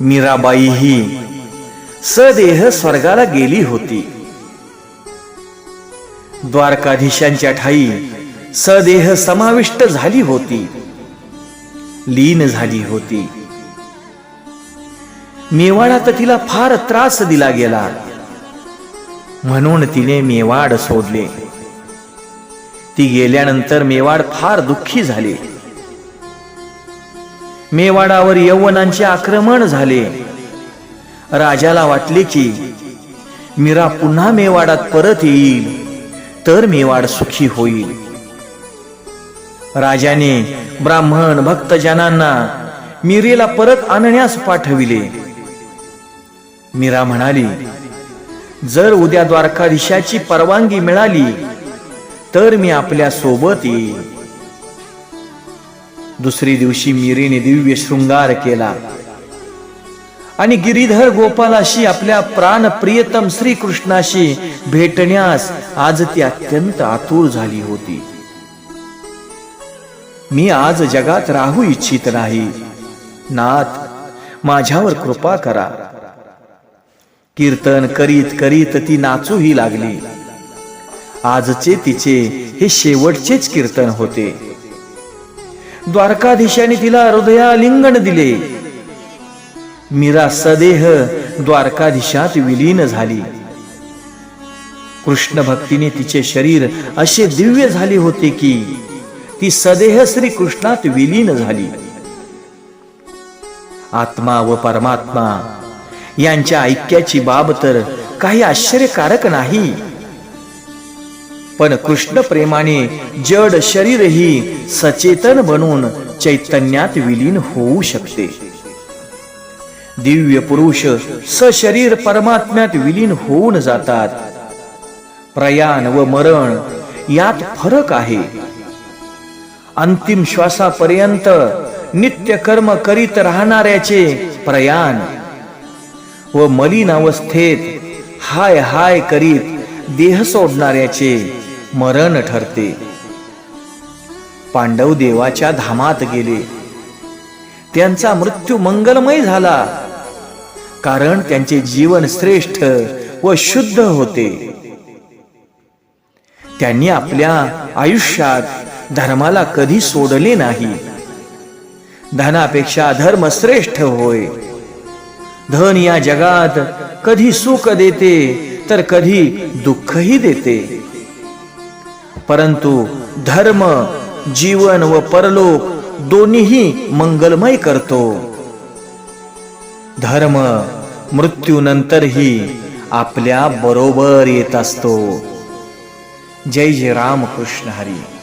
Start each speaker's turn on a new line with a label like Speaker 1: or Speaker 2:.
Speaker 1: मीराबाई ही सदेह स्वर्गाला गेली होती. द्वारकाधीशांच्या ठाई सदेह समाविष्ट झाली होती. लीन झाली होती. मेवाडात तिला फार त्रास दिला गेला. म्हणून तिने मेवाड सोडले. ती गेल्यानंतर मेवाड फार दुःखी झाले. मेवाडावर यवनांचे आक्रमण झाले. राजाला वाटले की मीरा पुन्हा मेवाडात परत येईल तर मेवाड सुखी होईल. राजाने ब्राह्मण भक्तजनांना मीरेला परत आणण्यास पाठविले. मीरा म्हणाली जर उद्या द्वारकाधीशाची परवानगी मिळाली तर मी आपल्यासोबत येईल दुसरी दिवशी मिरीने दिव्य शृंगार केला. आणि गिरीधर गोपालाशी आपल्या प्राण प्रियतम श्रीकृष्णाशी भेटण्यास आज ती अत्यंत आतुर झाली होती. मी आज जगात राहू इच्छित नाही. नाथ माझ्यावर कृपा करा. कीर्तन करीत करीत ती नाचूही लागली. आजचे तिचे हे शेवटचेच कीर्तन होते. द्वारकाधीशाने तिला हृदयालिंगन दिले. मीरा सदेह द्वारकाधीशात विलीन झाली. कृष्ण भक्तीने तिचे शरीर असे दिव्य झाले होते की ती सदेह श्री कृष्णात विलीन झाली. आत्मा व परमात्मा यांच्या ऐक्याची बाब तर काही आश्चर्यकारक नाही. पण कृष्ण प्रेमाने जड शरीरही सचेतन बनून चैतन्यात विलीन होऊ शकते. दिव्य पुरुष सशरीर परमात्म्यात विलीन होऊन जातात. प्रयाण व मरण यात फरक आहे. अंतिम श्वासापर्यंत नित्य कर्म करीत राहणाऱ्याचे प्रयाण व मलिन अवस्थेत हाय हाय करीत देह सोडणाऱ्याचे मरण ठरते. पांडव देवाच्या धामात गेले. त्यांचा मृत्यू मंगलमय झाला. कारण त्यांचे जीवन श्रेष्ठ व शुद्ध होते. त्यांनी आपल्या आयुष्यात धर्माला कधी सोडले नाही. धनापेक्षा धर्म श्रेष्ठ होय. धन या जगात कधी सुख देते तर कधी दुःखही देते. परंतु धर्म जीवन व परलोक दोन्हीही मंगलमय करतो. धर्म मृत्यूनंतरही आपल्या बरोबर येत असतो. जय जय रामकृष्ण हरी.